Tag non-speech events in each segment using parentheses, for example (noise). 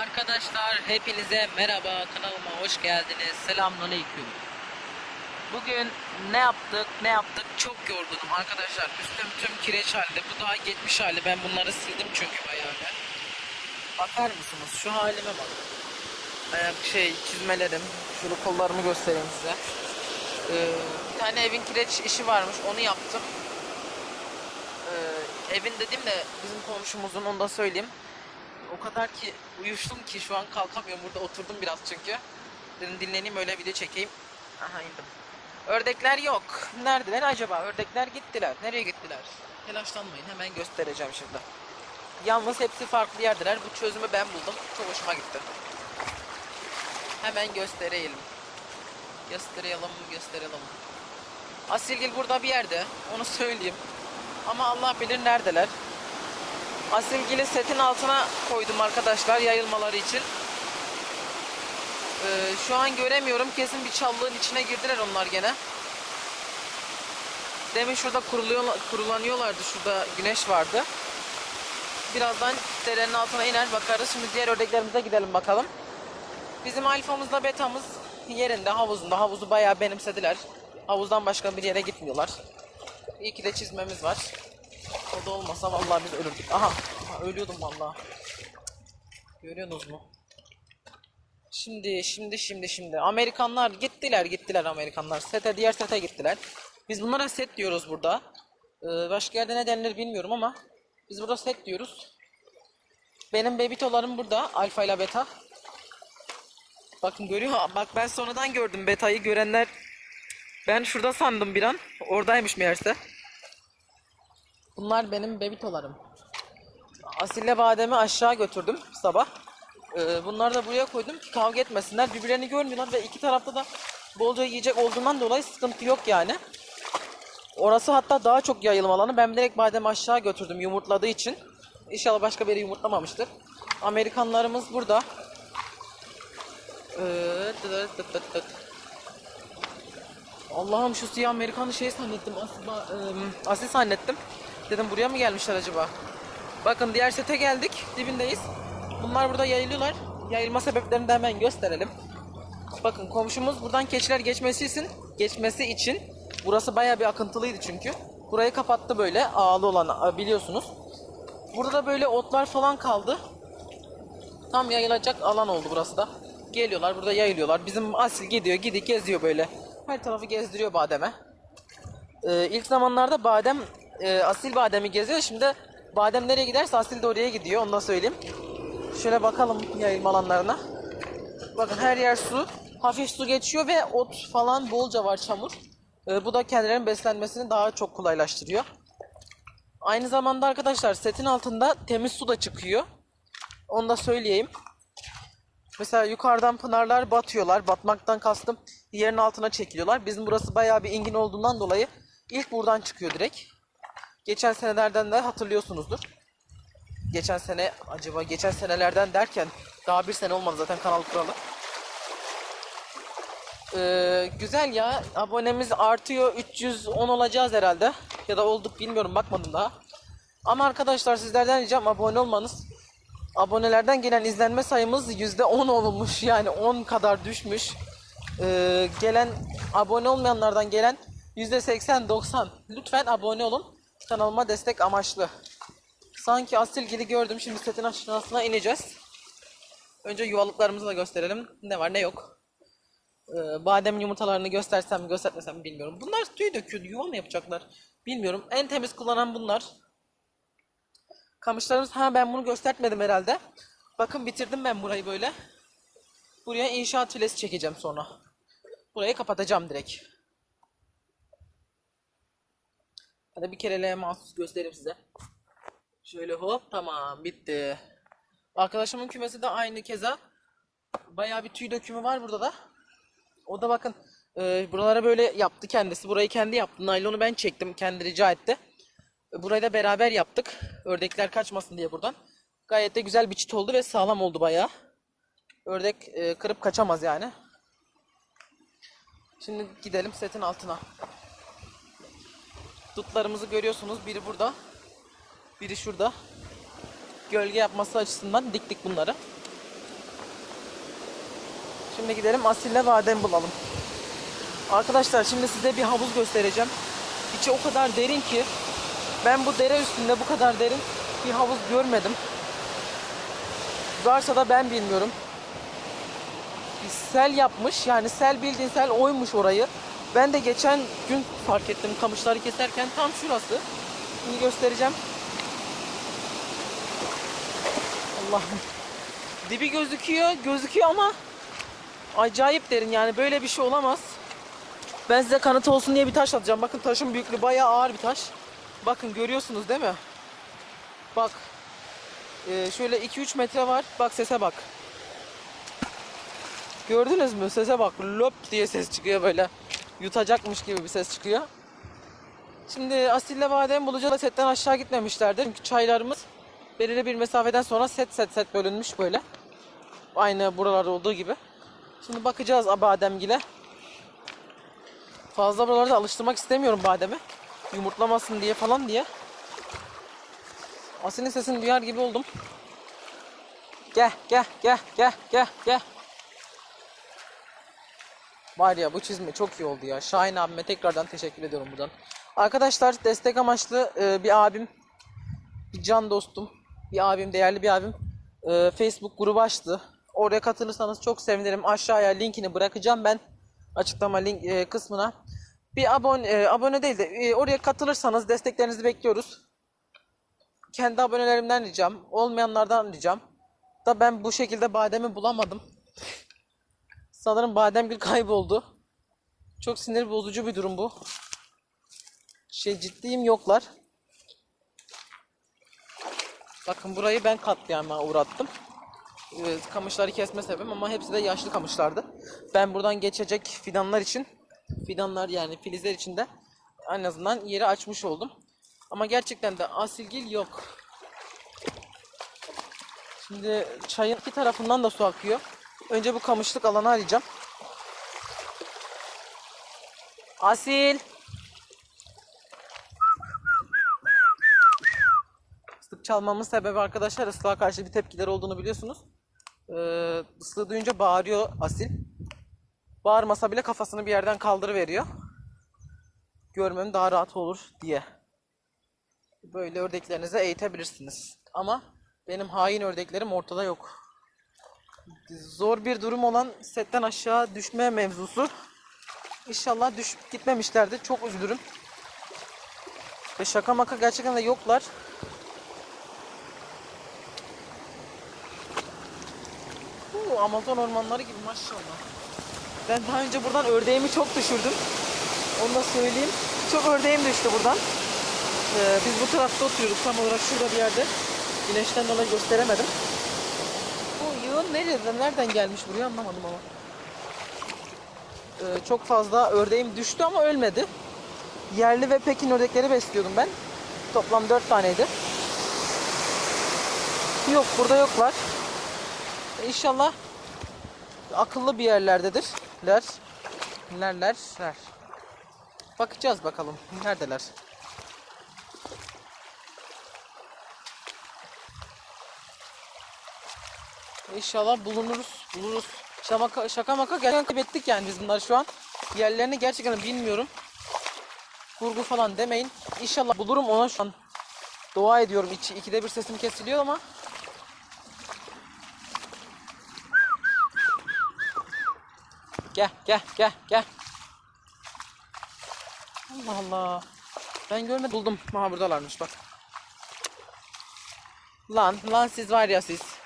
Arkadaşlar hepinize merhaba kanalıma hoş geldiniz. Selamünaleyküm. Bugün ne yaptık ne yaptık çok yorgunum arkadaşlar. Üstüm tüm kireç halde. Bu daha geçmiş hali. Ben bunları sildim çünkü bayağı bir. Bakar mısınız şu halime bak. Ayak şey çizmelerim. Şöyle kollarımı göstereyim size. Ee, bir tane evin kireç işi varmış onu yaptım. Ee, evin dedim de bizim komşumuzun onu da söyleyeyim. O kadar ki uyuştum ki şu an kalkamıyorum. Burada oturdum biraz çünkü. Dedim dinleneyim öyle video çekeyim. Aha indim. Ördekler yok. Neredeler acaba? Ördekler gittiler. Nereye gittiler? Telaşlanmayın hemen göstereceğim şimdi. Yalnız hepsi farklı yerdeler. Bu çözümü ben buldum. Çok hoşuma gitti. Hemen gösterelim. Gösterelim, gösterelim. Asilgil burada bir yerde. Onu söyleyeyim. Ama Allah bilir neredeler. Asilgili setin altına koydum arkadaşlar yayılmaları için. Ee, şu an göremiyorum. Kesin bir çallığın içine girdiler onlar gene. Demin şurada kuruluyor, kurulanıyorlardı. Şurada güneş vardı. Birazdan derenin altına iner bakarız. Şimdi diğer ördeklerimize gidelim bakalım. Bizim alfamızla betamız yerinde havuzunda. Havuzu bayağı benimsediler. Havuzdan başka bir yere gitmiyorlar. İyi ki de çizmemiz var. O da olmasa vallahi biz ölürdük. Aha, aha ölüyordum vallahi. Görüyorsunuz mu? Şimdi, şimdi, şimdi, şimdi. Amerikanlar gittiler, gittiler Amerikanlar. Sete, diğer sete gittiler. Biz bunlara set diyoruz burada. Ee, başka yerde ne denilir bilmiyorum ama biz burada set diyoruz. Benim bebitolarım burada, alfa ile beta. Bakın görüyor, bak ben sonradan gördüm betayı görenler. Ben şurada sandım bir an. Oradaymış meğerse. Bunlar benim bebitolarım. Asille bademi aşağı götürdüm sabah. Ee, bunları da buraya koydum ki kavga etmesinler. Birbirlerini görmüyorlar ve iki tarafta da bolca yiyecek olduğundan dolayı sıkıntı yok yani. Orası hatta daha çok yayılma alanı. Ben direkt bademi aşağı götürdüm yumurtladığı için. İnşallah başka biri yumurtlamamıştır. Amerikanlarımız burada. Ee. Allah'ım şu siyah Amerikanı şey zannettim. Asil, ım, asil zannettim. Dedim buraya mı gelmişler acaba? Bakın diğer sete geldik. Dibindeyiz. Bunlar burada yayılıyorlar. Yayılma sebeplerini de hemen gösterelim. Bakın komşumuz buradan keçiler geçmesi için, geçmesi için burası bayağı bir akıntılıydı çünkü. Burayı kapattı böyle ağlı olan biliyorsunuz. Burada da böyle otlar falan kaldı. Tam yayılacak alan oldu burası da. Geliyorlar burada yayılıyorlar. Bizim asil gidiyor gidiyor geziyor böyle. Her tarafı gezdiriyor bademe. Ee, ilk zamanlarda badem e, asil bademi geziyor. Şimdi badem nereye giderse asil de oraya gidiyor. Onu da söyleyeyim. Şöyle bakalım yayılma alanlarına. Bakın her yer su. Hafif su geçiyor ve ot falan bolca var çamur. Ee, bu da kendilerinin beslenmesini daha çok kolaylaştırıyor. Aynı zamanda arkadaşlar setin altında temiz su da çıkıyor. Onu da söyleyeyim. Mesela yukarıdan pınarlar batıyorlar. Batmaktan kastım yerin altına çekiliyorlar. Bizim burası bayağı bir ingin olduğundan dolayı ilk buradan çıkıyor direkt. Geçen senelerden de hatırlıyorsunuzdur. Geçen sene acaba geçen senelerden derken daha bir sene olmadı zaten kanal kuralı. Ee, güzel ya abonemiz artıyor 310 olacağız herhalde ya da olduk bilmiyorum bakmadım daha. Ama arkadaşlar sizlerden ricam abone olmanız. Abonelerden gelen izlenme sayımız %10 olmuş yani 10 kadar düşmüş. Ee, gelen abone olmayanlardan gelen %80-90 lütfen abone olun kanalıma destek amaçlı. Sanki asil gidi gördüm şimdi setin aşağısına ineceğiz. Önce yuvalıklarımızı da gösterelim ne var ne yok. Ee, badem yumurtalarını göstersem göstermesem mi bilmiyorum. Bunlar tüy döküyor yuva mı yapacaklar bilmiyorum. En temiz kullanan bunlar. Kamışlarımız ha ben bunu göstermedim herhalde. Bakın bitirdim ben burayı böyle. Buraya inşaat filesi çekeceğim sonra. Burayı kapatacağım direkt. Hadi bir kereliğe mahsus göstereyim size. Şöyle hop tamam bitti. Arkadaşımın kümesi de aynı keza. Bayağı bir tüy dökümü var burada da. O da bakın e, buralara böyle yaptı kendisi. Burayı kendi yaptı. Naylonu ben çektim. Kendi rica etti. E, Burayı da beraber yaptık. Ördekler kaçmasın diye buradan. Gayet de güzel bir çit oldu ve sağlam oldu bayağı. Ördek e, kırıp kaçamaz yani. Şimdi gidelim setin altına. Dutlarımızı görüyorsunuz. Biri burada. Biri şurada. Gölge yapması açısından diktik bunları. Şimdi gidelim Asile Badem bulalım. Arkadaşlar şimdi size bir havuz göstereceğim. İçi o kadar derin ki ben bu dere üstünde bu kadar derin bir havuz görmedim. Varsa da ben bilmiyorum. Bir sel yapmış. Yani sel bildiğin sel oymuş orayı. Ben de geçen gün fark ettim kamışları keserken tam şurası. Şimdi göstereceğim. Allah'ım. Dibi gözüküyor, gözüküyor ama acayip derin yani böyle bir şey olamaz. Ben size kanıtı olsun diye bir taş atacağım. Bakın taşın büyüklüğü bayağı ağır bir taş. Bakın görüyorsunuz değil mi? Bak. Ee, şöyle 2-3 metre var. Bak sese bak. Gördünüz mü? Sese bak. Löp diye ses çıkıyor böyle. Yutacakmış gibi bir ses çıkıyor. Şimdi Asille Badem bulacağız. Setten aşağı gitmemişlerdir. Çünkü çaylarımız belirli bir mesafeden sonra set set set bölünmüş böyle. Aynı buralarda olduğu gibi. Şimdi bakacağız bademgile. Fazla buralarda alıştırmak istemiyorum bademi. Yumurtlamasın diye falan diye. Asil'in sesini duyar gibi oldum. Gel gel gel gel gel gel. Var ya bu çizme çok iyi oldu ya. Şahin abime tekrardan teşekkür ediyorum buradan. Arkadaşlar destek amaçlı e, bir abim, bir can dostum, bir abim, değerli bir abim e, Facebook grubu açtı. Oraya katılırsanız çok sevinirim. Aşağıya linkini bırakacağım ben açıklama link e, kısmına. Bir abone e, abone değil de e, oraya katılırsanız desteklerinizi bekliyoruz. Kendi abonelerimden ricam, olmayanlardan ricam. Da ben bu şekilde bademi bulamadım. Sanırım bademgil kayboldu. Çok sinir bozucu bir durum bu. Şey ciddiyim yoklar. Bakın burayı ben katliama uğrattım. Ee, kamışları kesme sebebim ama hepsi de yaşlı kamışlardı. Ben buradan geçecek fidanlar için, fidanlar yani filizler için de en azından yeri açmış oldum. Ama gerçekten de asilgil yok. Şimdi çayın iki tarafından da su akıyor. Önce bu kamışlık alanı arayacağım. Asil. Islık çalmamın sebebi arkadaşlar ıslığa karşı bir tepkileri olduğunu biliyorsunuz. Ee, duyunca bağırıyor Asil. Bağırmasa bile kafasını bir yerden kaldırıveriyor. Görmem daha rahat olur diye. Böyle ördeklerinizi eğitebilirsiniz. Ama benim hain ördeklerim ortada yok. Zor bir durum olan setten aşağı düşme mevzusu. İnşallah düşüp gitmemişlerdi. Çok üzülürüm. Ve şaka maka gerçekten de yoklar. Huu, Amazon ormanları gibi maşallah. Ben daha önce buradan ördeğimi çok düşürdüm. Onu da söyleyeyim. Çok ördeğim düştü buradan. Ee, biz bu tarafta oturuyoruz. Tam olarak şurada bir yerde. Güneşten dolayı gösteremedim. Nereden, nereden gelmiş buraya anlamadım ama. Ee, çok fazla ördeğim düştü ama ölmedi. Yerli ve Pekin ördekleri besliyordum ben. Toplam 4 taneydi. Yok burada yoklar. İnşallah akıllı bir yerlerdedir. Ler. Lerler. Ler. Bakacağız bakalım. Neredeler? İnşallah bulunuruz. Buluruz. Şaka şaka maka gerçekten kaybettik yani biz bunları şu an. Yerlerini gerçekten bilmiyorum. Kurgu falan demeyin. İnşallah bulurum ona şu an. Dua ediyorum. İçi, ikide bir sesim kesiliyor ama. Gel gel gel gel. Allah Allah. Ben görmedim. Buldum. Ha buradalarmış bak. Lan lan siz var ya siz.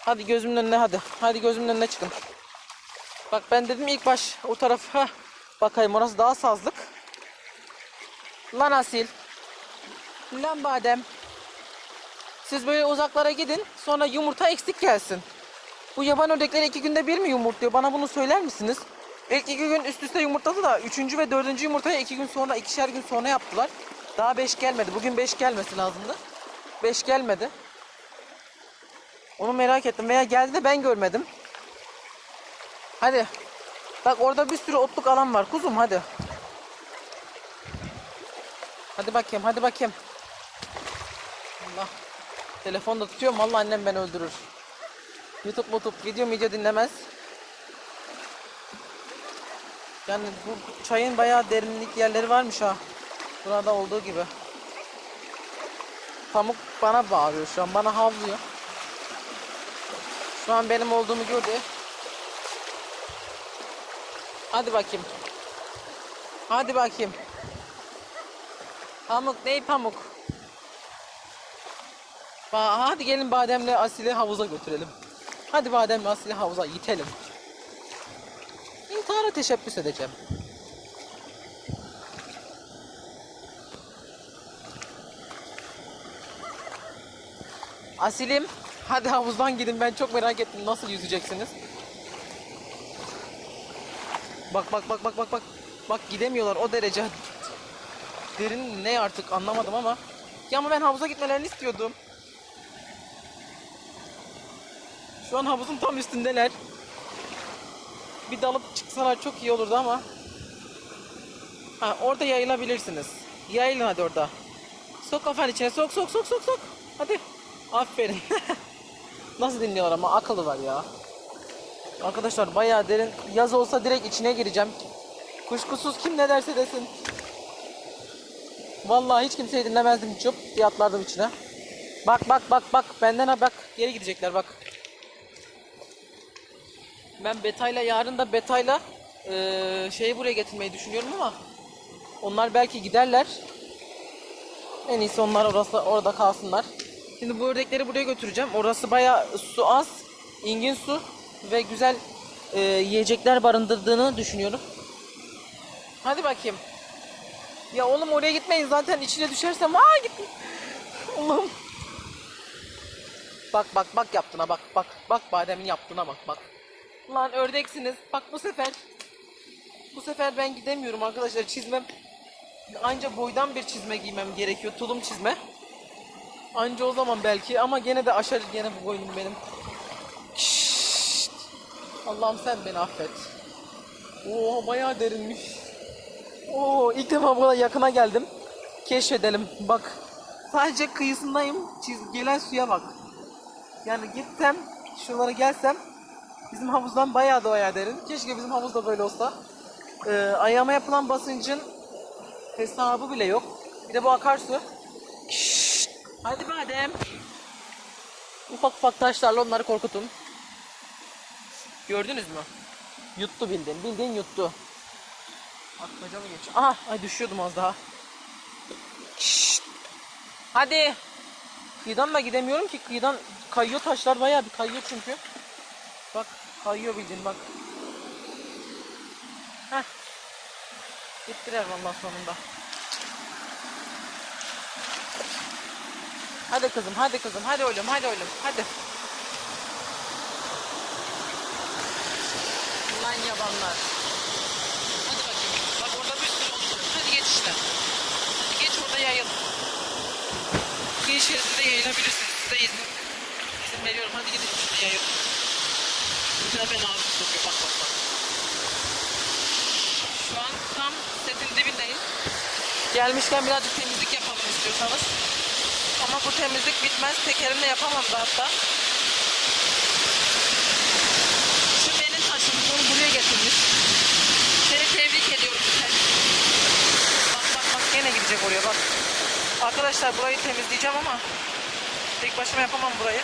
Hadi gözümün önüne hadi. Hadi gözümün önüne çıkın. Bak ben dedim ilk baş o taraf. ha Bakayım orası daha sazlık. Lan asil. Lan badem. Siz böyle uzaklara gidin. Sonra yumurta eksik gelsin. Bu yaban ördekleri iki günde bir mi yumurtluyor? Bana bunu söyler misiniz? İlk iki gün üst üste yumurtladı da üçüncü ve dördüncü yumurtayı iki gün sonra, ikişer gün sonra yaptılar. Daha beş gelmedi. Bugün beş gelmesi lazımdı. Beş gelmedi. Onu merak ettim. Veya geldi de ben görmedim. Hadi. Bak orada bir sürü otluk alan var. Kuzum hadi. Hadi bakayım. Hadi bakayım. Allah. Telefonda tutuyorum. Vallahi annem beni öldürür. YouTube mutup video video dinlemez. Yani bu çayın bayağı derinlik yerleri varmış ha. Burada olduğu gibi. Pamuk bana bağırıyor şu an. Bana havlıyor. Şu an benim olduğumu gördü. Hadi bakayım. Hadi bakayım. Pamuk ney pamuk? Ba hadi gelin bademle Asil'i havuza götürelim. Hadi bademle Asil'i havuza itelim. İntihara teşebbüs edeceğim. Asilim, hadi havuzdan gidin. Ben çok merak ettim nasıl yüzeceksiniz. Bak bak bak bak bak bak. Bak gidemiyorlar o derece. Derin ne artık anlamadım ama. Ya ama ben havuza gitmelerini istiyordum. Şu an havuzun tam üstündeler. Bir dalıp çıksalar çok iyi olurdu ama. Ha, orada yayılabilirsiniz. Yayılın hadi orada. Sok kafanı içine sok sok sok sok sok. Hadi. Aferin. (laughs) Nasıl dinliyorlar ama akıllı var ya. Arkadaşlar bayağı derin. Yaz olsa direkt içine gireceğim. Kuşkusuz kim ne derse desin. Vallahi hiç kimseyi dinlemezdim. Çöp diye atlardım içine. Bak bak bak bak. Benden ha bak. Geri gidecekler bak. Ben Beta'yla yarın da Beta'yla eee şeyi buraya getirmeyi düşünüyorum ama onlar belki giderler. En iyisi onlar orası orada kalsınlar. Şimdi bu ördekleri buraya götüreceğim. Orası bayağı su az, ingin su ve güzel eee, yiyecekler barındırdığını düşünüyorum. Hadi bakayım. Ya oğlum oraya gitmeyin zaten içine düşersem aa git. (laughs) Allah'ım. Bak bak bak yaptığına bak bak bak bademin yaptığına bak bak. Lan ördeksiniz. Bak bu sefer bu sefer ben gidemiyorum arkadaşlar. Çizmem anca boydan bir çizme giymem gerekiyor. Tulum çizme. Anca o zaman belki ama gene de aşar gene bu boynum benim. Allah'ım sen beni affet. Oo bayağı derinmiş. Oo ilk defa bu yakına geldim. Keşfedelim. Bak. Sadece kıyısındayım. Çiz gelen suya bak. Yani gitsem şuralara gelsem bizim havuzdan bayağı da bayağı derin. Keşke bizim havuz da böyle olsa. Ee, ayağıma yapılan basıncın hesabı bile yok. Bir de bu akarsu. Hadi badem. Ufak ufak taşlarla onları korkutun. Gördünüz mü? Yuttu bildiğin. Bildiğin yuttu. Atmaca mı geçiyor? Aha! Ay düşüyordum az daha. Şşt! Hadi! Kıyıdan da gidemiyorum ki. Kıyıdan kayıyor taşlar bayağı bir kayıyor çünkü. Bak kayıyor bildiğin bak. Heh. Gittiler vallahi sonunda. Hadi kızım, hadi kızım, hadi oğlum, hadi oğlum, hadi. Lan yabanlar. Hadi bakayım. Bak orada bir sürü oldu. Hadi geç işte. Hadi geç orada yayıl. Kıyı şeridinde yayılabilirsiniz. Size izin, izin veriyorum. Hadi gidin şurada yayıl. Güzel ben ağzım sokuyor. Bak bak bak. Şu an tam setin dibindeyiz. Gelmişken birazcık temizlik yapalım istiyorsanız. Ama bu temizlik bitmez. Tekerimle yapamam da hatta. Şu benim taşım. Bunu buraya getirmiş. Seni tebrik ediyorum. Bak bak bak gene gidecek oraya bak. Arkadaşlar burayı temizleyeceğim ama tek başıma yapamam burayı.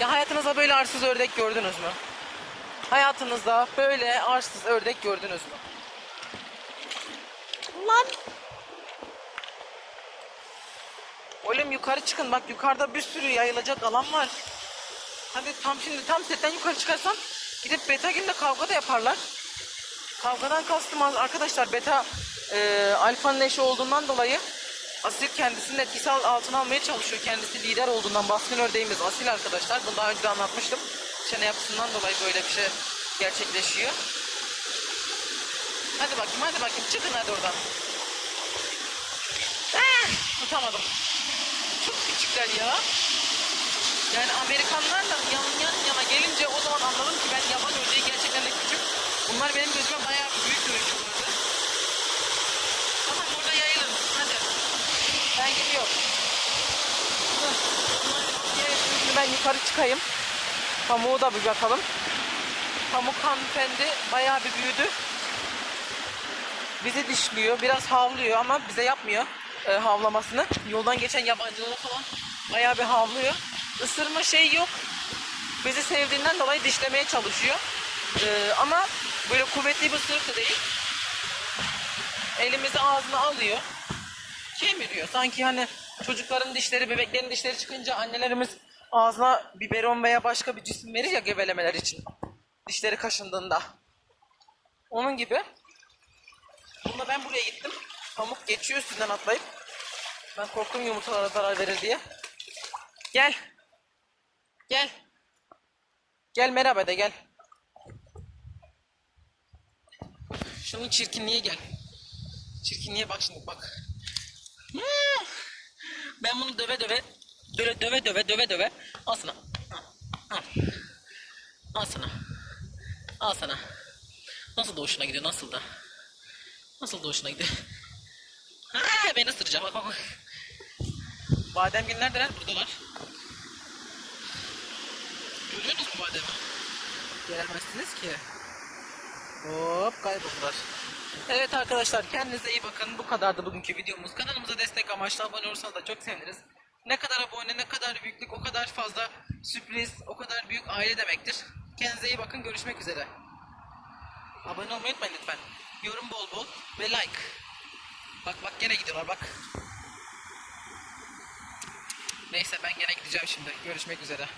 Ya hayatınızda böyle arsız ördek gördünüz mü? Hayatınızda böyle arsız ördek gördünüz mü? Lan! Oğlum yukarı çıkın bak yukarıda bir sürü yayılacak alan var. Hadi tam şimdi tam setten yukarı çıkarsam gidip beta günde kavga da yaparlar. Kavgadan kastım arkadaşlar beta e, alfanın eşi olduğundan dolayı Asil kendisinin etkisi al- altına almaya çalışıyor. Kendisi lider olduğundan baskın ördeğimiz Asil arkadaşlar. Bunu daha önce de anlatmıştım. Çene yapısından dolayı böyle bir şey gerçekleşiyor. Hadi bakayım hadi bakayım çıkın hadi oradan. Ah, tutamadım. Küçükler ya. Yani Amerikanlarla yan, yan yana gelince o zaman anladım ki ben yaban ördeği gerçekten de küçük. Bunlar benim gözüme bayağı büyük görünüyorlardı. Tamam burada yayılın. Hadi. Ben gidiyorum. Şimdi ben yukarı çıkayım. Pamuğu da bir bakalım. Pamuk hanımefendi bayağı bir büyüdü. Bizi dişliyor, biraz havlıyor ama bize yapmıyor e, havlamasını. Yoldan geçen yabancılara falan bayağı bir havlıyor. Isırma şey yok. Bizi sevdiğinden dolayı dişlemeye çalışıyor. E, ama böyle kuvvetli bir ısırık değil. Elimizi ağzına alıyor. Kemiriyor. Sanki hani çocukların dişleri, bebeklerin dişleri çıkınca annelerimiz ağzına biberon veya başka bir cisim verir ya gebelemeler için. Dişleri kaşındığında. Onun gibi. Bunda ben buraya gittim. Pamuk geçiyor üstünden atlayıp. Ben korktum yumurtalara zarar verir diye. Gel. Gel. Gel merhaba de gel. Şunun çirkinliğe gel. Çirkinliğe bak şimdi bak. Ben bunu döve döve döve döve döve döve döve al sana. Al. Al sana. Al sana. Nasıl da hoşuna gidiyor nasıl da. Nasıl da hoşuna gidiyor. Ha, beni ısıracak bak bak bak. Badem gül neredeler? Buradalar. Görüyor musun bademi? Gelemezsiniz ki. Hop kayboldular. Evet arkadaşlar kendinize iyi bakın. Bu kadardı bugünkü videomuz. Kanalımıza destek amaçlı abone olursanız da çok seviniriz. Ne kadar abone, ne kadar büyüklük, o kadar fazla sürpriz, o kadar büyük aile demektir. Kendinize iyi bakın. Görüşmek üzere. Abone olmayı unutmayın lütfen. Yorum bol bol ve like. Bak bak gene gidiyorlar bak. Neyse ben gene gideceğim şimdi. Görüşmek üzere.